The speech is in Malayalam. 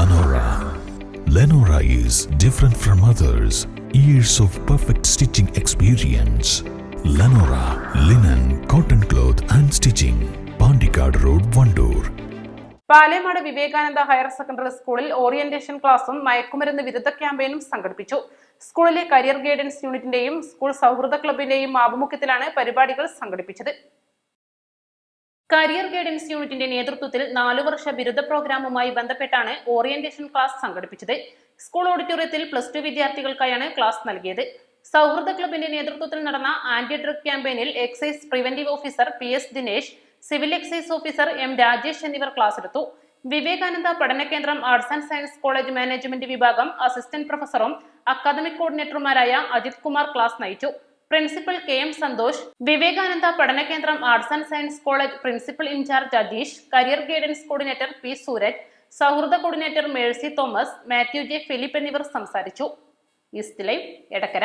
Lenora. Lenora is different from others. Years of perfect stitching experience. Lenora linen, cotton cloth and stitching. Pandikad Road, Vandoor. Palayamad Vivekananda higher secondary സ്കൂളിൽ ഓറിയന്റേഷൻ ക്ലാസും മയക്കുമരുന്ന് വിരുദ്ധ ക്യാമ്പയിനും സംഘടിപ്പിച്ചു സ്കൂളിലെ കരിയർ ഗൈഡൻസ് യൂണിറ്റിന്റെയും സ്കൂൾ സൗഹൃദ ക്ലബിന്റെയും ആഭിമുഖ്യത്തിലാണ് പരിപാടികൾ സംഘടിപ്പിച്ചത് കരിയർ ഗൈഡൻസ് യൂണിറ്റിന്റെ നേതൃത്വത്തിൽ നാലു വർഷ ബിരുദ പ്രോഗ്രാമുമായി ബന്ധപ്പെട്ടാണ് ഓറിയന്റേഷൻ ക്ലാസ് സംഘടിപ്പിച്ചത്. സ്കൂൾ ഓഡിറ്റോറിയത്തിൽ പ്ലസ് ടു വിദ്യാർത്ഥികൾക്കായാണ് ക്ലാസ് നൽകിയത്. സൗഹൃദ ക്ലബിന്റെ നേതൃത്വത്തിൽ നടന്ന anti drug ക്യാമ്പയിനിൽ excise preventive officer P S Dinesh civil excise officer M Rajesh എന്നിവർ ക്ലാസ് എടുത്തു. വിവേകാനന്ദ പഠന കേന്ദ്രം arts and science college management വിഭാഗം അസിസ്റ്റന്റ് പ്രൊഫസറും അക്കാദമിക് കോർഡിനേറ്ററുമാരായ അജിത് കുമാർ ക്ലാസ് നയിച്ചു. Principal K M Santhosh Vivekananda പഠന കേന്ദ്രം arts and science college principal in charge Ajeesh career guidance coordinator P Sooraj സൗഹൃദ കോർഡിനേറ്റർ മേഴ്സി തോമസ് മാത്യു ജെ ഫിലിപ്പ് എന്നിവർ സംസാരിച്ചു. East live Edakkara.